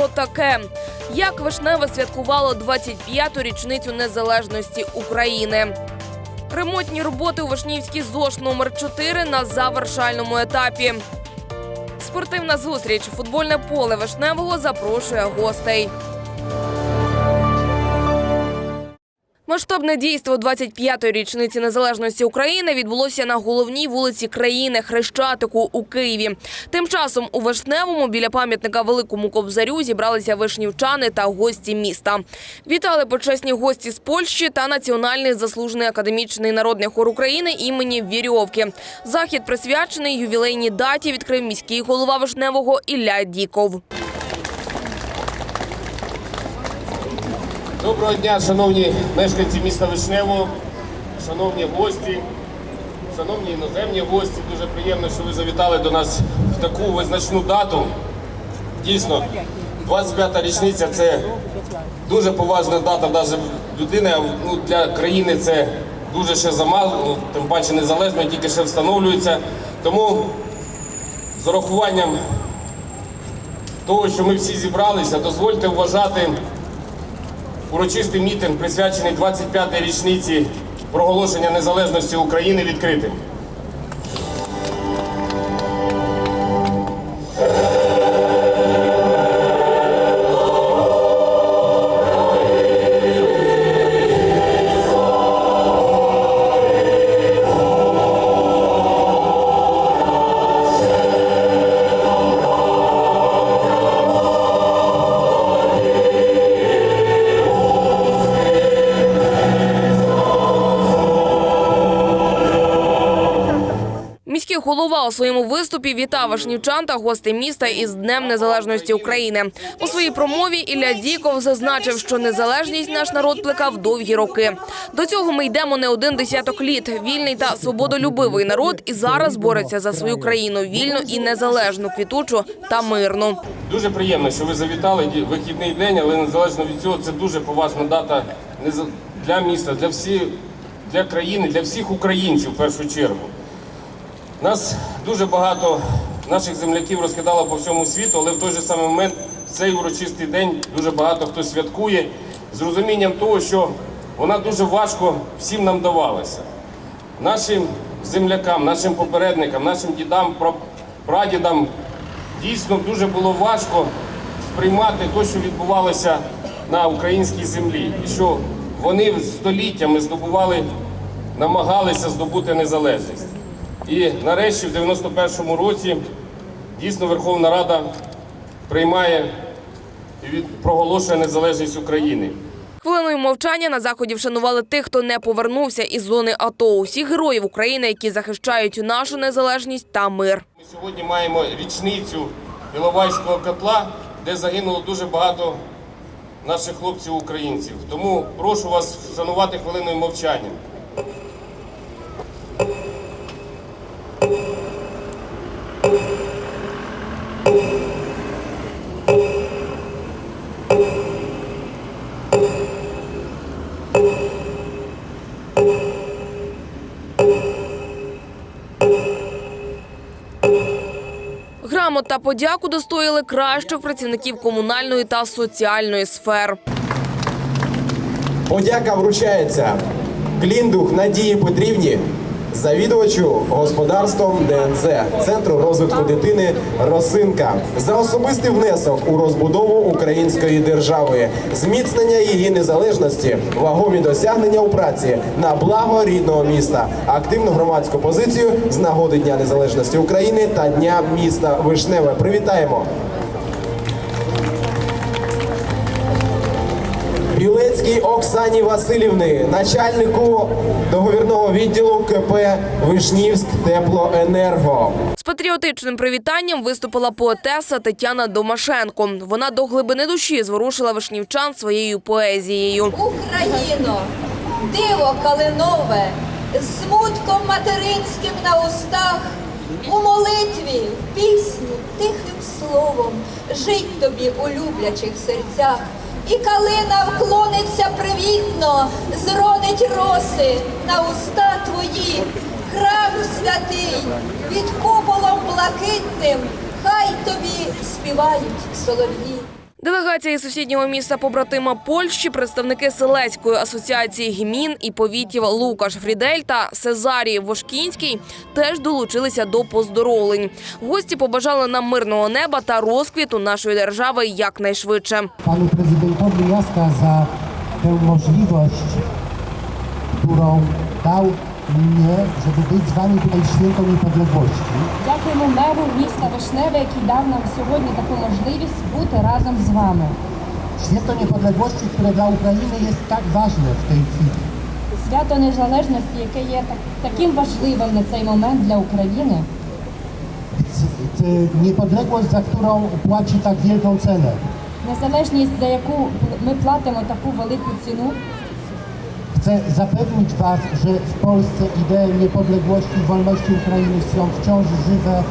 про таке: як Вишневе святкувало 25-ту річницю незалежності України. Ремонтні роботи у Вишнівській зош номер 4 на завершальному етапі. Спортивна зустріч. Футбольне поле Вишневого запрошує гостей. Масштабне дійство 25-ї річниці незалежності України відбулося на головній вулиці країни Хрещатику у Києві. Тим часом у Вишневому біля пам'ятника Великому Кобзарю зібралися вишнівчани та гості міста. Вітали почесні гості з Польщі та Національний заслужений академічний народний хор України імені Вірьовки. Захід присвячений ювілейній даті відкрив міський голова Вишневого Ілля Діков. Доброго дня, шановні мешканці міста Вишневого, шановні гості, шановні іноземні гості. Дуже приємно, що ви завітали до нас в таку визначну дату. Дійсно, 25-та річниця це дуже поважна дата навіть людини. Ну, для країни це дуже ще замало, ну, тим паче незалежно, тільки ще встановлюється. Тому з урахуванням того, що ми всі зібралися, дозвольте вважати урочистий мітинг, присвячений 25-й річниці проголошення незалежності України відкритим. Голова у своєму виступі вітав вишнівчан та гостей міста із Днем Незалежності України. У своїй промові Ілля Діков зазначив, що незалежність наш народ плекав довгі роки. До цього ми йдемо не один десяток літ. Вільний та свободолюбивий народ і зараз бореться за свою країну вільну і незалежну, квітучу та мирну. Дуже приємно, що ви завітали вихідний день, але незалежно від цього, це дуже поважна дата для міста, для всі, для країни, для всіх українців в першу чергу. Нас дуже багато наших земляків розкидало по всьому світу, але в той же самий момент в цей урочистий день дуже багато хто святкує з розумінням того, що вона дуже важко всім нам давалася. Нашим землякам, нашим попередникам, нашим дідам, прадідам дійсно дуже було важко сприймати те, що відбувалося на українській землі, і що вони століттями здобували, намагалися здобути незалежність. І нарешті, в 91-му році, дійсно Верховна Рада приймає і проголошує незалежність України. Хвилиною мовчання на заході вшанували тих, хто не повернувся із зони АТО. Усіх героїв України, які захищають нашу незалежність та мир. Ми сьогодні маємо річницю Іловайського котла, де загинуло дуже багато наших хлопців-українців. Тому прошу вас вшанувати хвилиною мовчання. Та подяку достоїли кращих працівників комунальної та соціальної сфер. Подяка вручається Кліндух Надії Петрівні, завідувачу господарством ДНЦ Центру розвитку дитини Росинка за особистий внесок у розбудову української держави, зміцнення її незалежності, вагомі досягнення у праці на благо рідного міста, активну громадську позицію з нагоди Дня Незалежності України та Дня міста Вишневе. Привітаємо! Білецькій Оксані Васильівни, начальнику договірного відділу КП Вишнівськ Теплоенерго. З патріотичним привітанням виступила поетеса Тетяна Домашенко. Вона до глибини душі зворушила вишнівчан своєю поезією. Україно, диво калинове, з смутком материнським на устах, у молитві, в пісні, тихим словом, жить тобі у люблячих серцях. І калина вклониться привітно, зродить роси на уста твої, храм святий, під куполом блакитним, хай тобі співають солов'ї. Делегація із сусіднього міста побратима Польщі, представники селецької асоціації гмін і повітів Лукаш Фрідель та Сезарій Вошкінський теж долучилися до поздоровлень. Гості побажали нам мирного неба та розквіту нашої держави якнайшвидше. panu prezydentowi miasta za tę możliwość, którą dał mnie, żeby być z wami tutaj w święto niepodległości. Дякуємо меру міста Вишневе, який дав нам сьогодні таку можливість бути разом з вами. Święto niepodległości, które dla Ukrainy jest tak ważne w tej chwili. Свято Незалежності, яке є так, таким важливим на цей момент для України. C- c- Niepodległość, za którą płaci tak wielką cenę. Незалежність, за яку ми платимо таку велику ціну. Chcę zapewnić Was, że w Polsce idee niepodległości i wolności Ukrainy są wciąż żywe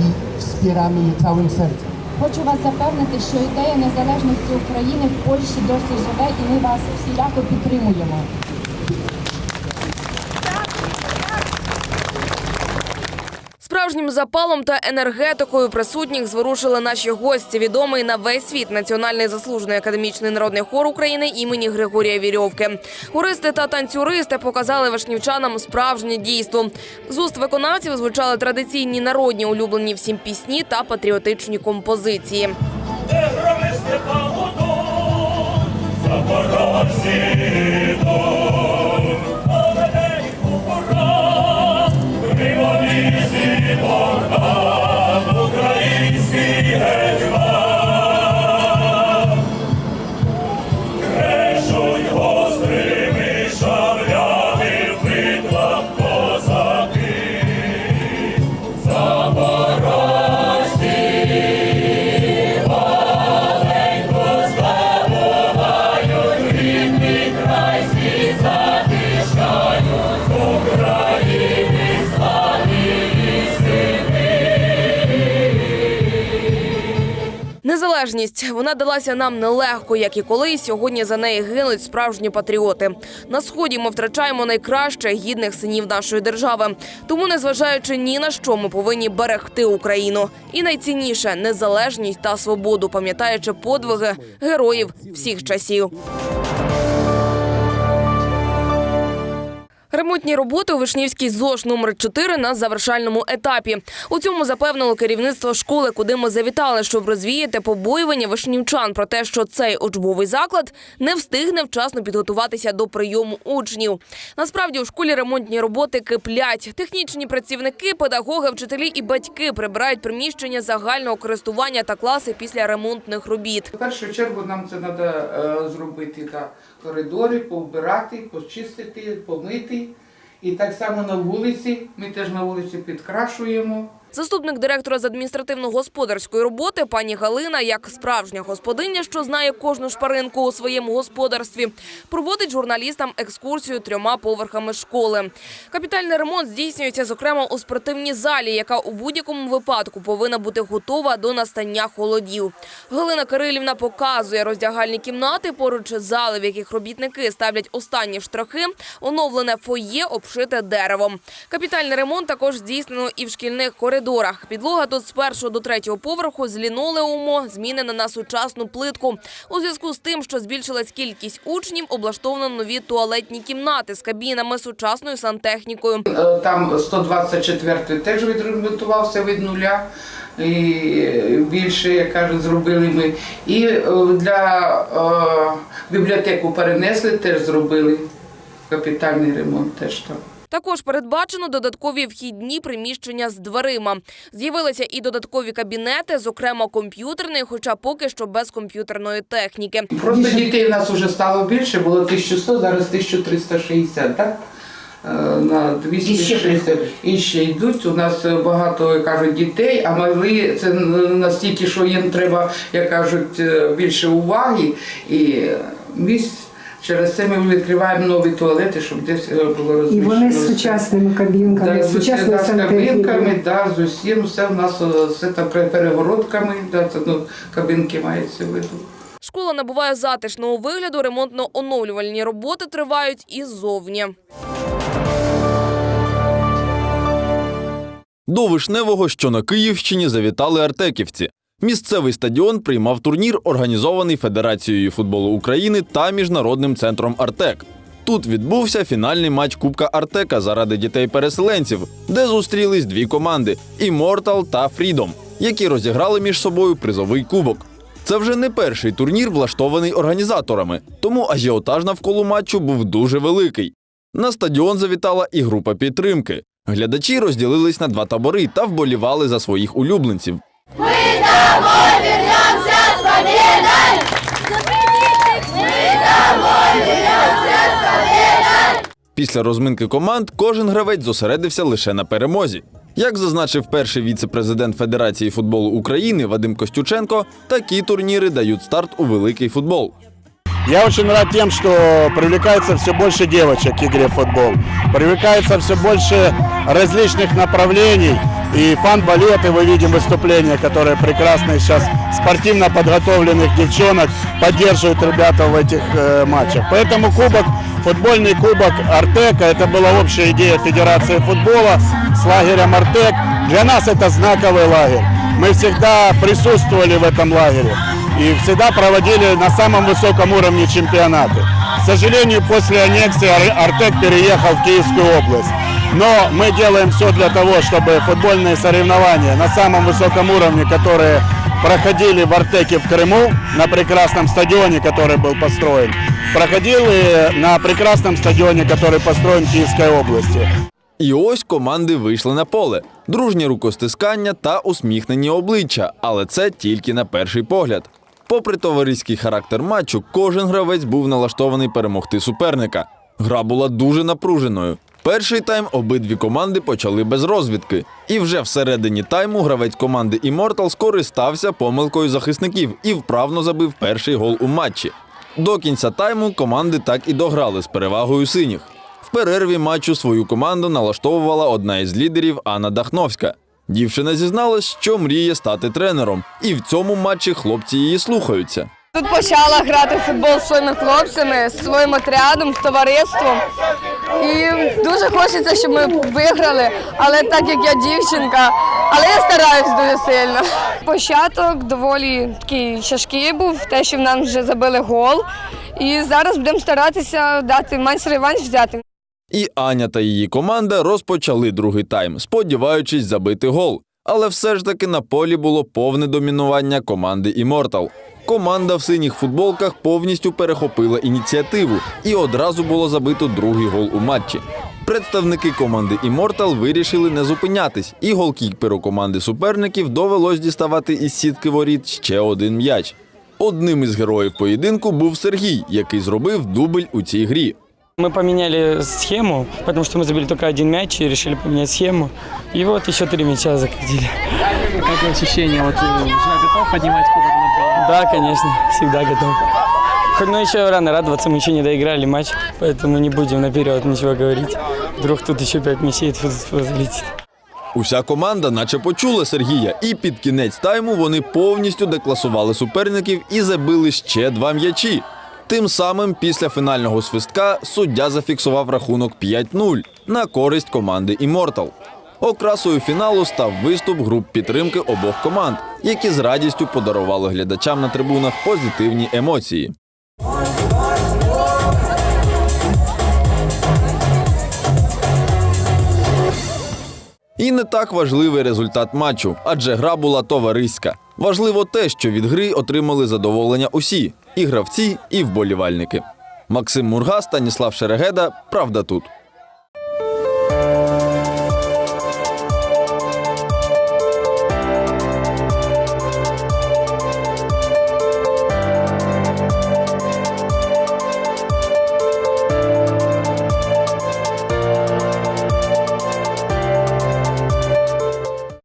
i wspieramy je całym sercem. Хочу вас запевнити, що ідея незалежності України в Польщі досі живе і ми вас всіляко підтримуємо. Справжнім запалом та енергетикою присутніх зворушили наші гості. Відомий на весь світ національний заслужений академічний народний хор України імені Григорія Вірьовки. Хористи та танцюристи показали вишнівчанам справжнє дійство. З уст виконавців звучали традиційні народні улюблені всім пісні та патріотичні композиції. Де громи Запорожці Незалежність вона далася нам нелегко, як і коли Сьогодні за неї гинуть справжні патріоти. На сході ми втрачаємо найкраще гідних синів нашої держави. Тому, незважаючи ні на що, ми повинні берегти Україну. І найцінніше незалежність та свободу, пам'ятаючи подвиги героїв всіх часів. Ремонтні роботи у Вишнівській ЗОЖ номер 4 на завершальному етапі. У цьому запевнило керівництво школи, куди ми завітали, щоб розвіяти побоювання вишнівчан про те, що цей учбовий заклад не встигне вчасно підготуватися до прийому учнів. Насправді у школі ремонтні роботи киплять. Технічні працівники, педагоги, вчителі і батьки прибирають приміщення загального користування та класи після ремонтних робіт. В першу чергу нам це треба зробити та коридори, повбирати, почистити, помити. І так само на вулиці. Ми теж на вулиці підкрашуємо. Заступник директора з адміністративно-господарської роботи пані Галина, як справжня господиня, що знає кожну шпаринку у своєму господарстві, проводить журналістам екскурсію трьома поверхами школи. Капітальний ремонт здійснюється зокрема у спортивній залі, яка у будь-якому випадку повинна бути готова до настання холодів. Галина Кирилівна показує роздягальні кімнати поруч зали, в яких робітники ставлять останні штрихи, оновлене фоє обшите деревом. Капітальний ремонт також здійснено і в шкільних коридорах. Підлога тут з першого до третього поверху з лінолеуму змінена на сучасну плитку. У зв'язку з тим, що збільшилась кількість учнів, облаштовано нові туалетні кімнати з кабінами сучасною сантехнікою. Е, Там 124-й теж відремонтувався від нуля. І більше, як кажуть, зробили ми. І е, для е, бібліотеку перенесли, теж зробили капітальний ремонт теж там. Також передбачено додаткові вхідні приміщення з дверима. З'явилися і додаткові кабінети, зокрема комп'ютерний, хоча поки що без комп'ютерної техніки. Просто дітей у нас вже стало більше, було 1100, зараз 1360, так? Е, На 260 і ще йдуть. У нас багато кажуть дітей, а мали це настільки, що їм треба, як кажуть, е, більше уваги і місць. Через це ми відкриваємо нові туалети, щоб десь е, було І вони з сучасними кабінками, Да, з да, кабінками, да, з усім, все в нас е, все там перегородками, да, це, ну, кабінки мається в виду. Школа набуває затишного вигляду. Ремонтно-оновлювальні роботи тривають і ззовні. До Вишневого, що на Київщині, завітали артеківці. Місцевий стадіон приймав турнір, організований Федерацією футболу України та Міжнародним центром Артек. Тут відбувся фінальний матч Кубка Артека заради дітей-переселенців, де зустрілись дві команди Імортал та Фрідом, які розіграли між собою призовий кубок. Це вже не перший турнір, влаштований організаторами, тому ажіотаж навколо матчу був дуже великий. На стадіон завітала і група підтримки. Глядачі розділились на два табори та вболівали за своїх улюбленців. Після розминки команд кожен гравець зосередився лише на перемозі. Як зазначив перший віце-президент Федерації футболу України Вадим Костюченко, такі турніри дають старт у великий футбол. Я очень рад тем, что привлекается все больше девочек к игре в футбол. Привлекается все больше различных направлений. И фан-балеты, мы видим выступления, которые прекрасные сейчас спортивно подготовленных девчонок поддерживают ребята в этих э, матчах. Поэтому кубок, футбольный кубок Артека, это была общая идея Федерации футбола с лагерем Артек. Для нас это знаковый лагерь. Мы всегда присутствовали в этом лагере и всегда проводили на самом высоком уровне чемпионаты. К сожалению, после аннексии Ар- Артек переехал в Киевскую область. Но мы делаем все для того, чтобы футбольные соревнования на самом высоком уровне, которые проходили в Артеке в Крыму, на прекрасном стадионе, который был построен, проходили на прекрасном стадионе, который построен в Киевской области. І ось команди вийшли на поле. Дружні рукостискання та усміхнені обличчя, але це тільки на перший погляд. Попри товариський характер матчу, кожен гравець був налаштований перемогти суперника. Гра була дуже напруженою. Перший тайм обидві команди почали без розвідки. І вже всередині тайму гравець команди Immortal скористався помилкою захисників і вправно забив перший гол у матчі. До кінця тайму команди так і дограли з перевагою синіх. В перерві матчу свою команду налаштовувала одна із лідерів Анна Дахновська. Дівчина зізналась, що мріє стати тренером, і в цьому матчі хлопці її слухаються. Тут почала грати в футбол з своїми хлопцями, з своїм отрядом, з товариством. І дуже хочеться, щоб ми виграли, але так як я дівчинка, але я стараюсь дуже сильно. Початок доволі такий тяжкий був, те, що в нас вже забили гол. І зараз будемо старатися дати менш реванш взяти. І Аня та її команда розпочали другий тайм, сподіваючись забити гол. Але все ж таки на полі було повне домінування команди Immortal. Команда в синіх футболках повністю перехопила ініціативу і одразу було забито другий гол у матчі. Представники команди Immortal вирішили не зупинятись, і голкіперу команди суперників довелось діставати із сітки воріт ще один м'яч. Одним із героїв поєдинку був Сергій, який зробив дубль у цій грі. Мы поменяли схему, потому что мы забили только один мяч и решили поменять схему. И вот еще три мяча закатили. Как ощущение? Вот э, уже готов поднимать кубок на голову? Да, конечно, всегда готов. Хоть, но еще рано радоваться, мы еще не доиграли матч, поэтому не будем наперед ничего говорить. Вдруг тут еще пять мячей тут залетит. Уся команда наче почула Сергія, і під кінець тайму вони повністю декласували суперників і забили ще два м'ячі. Тим самим після фінального свистка суддя зафіксував рахунок 5-0 на користь команди Immortal. Окрасою фіналу став виступ груп підтримки обох команд, які з радістю подарували глядачам на трибунах позитивні емоції. І не так важливий результат матчу, адже гра була товариська. Важливо те, що від гри отримали задоволення усі і гравці, і вболівальники. Максим Мурга, Станіслав Шерегеда. Правда тут.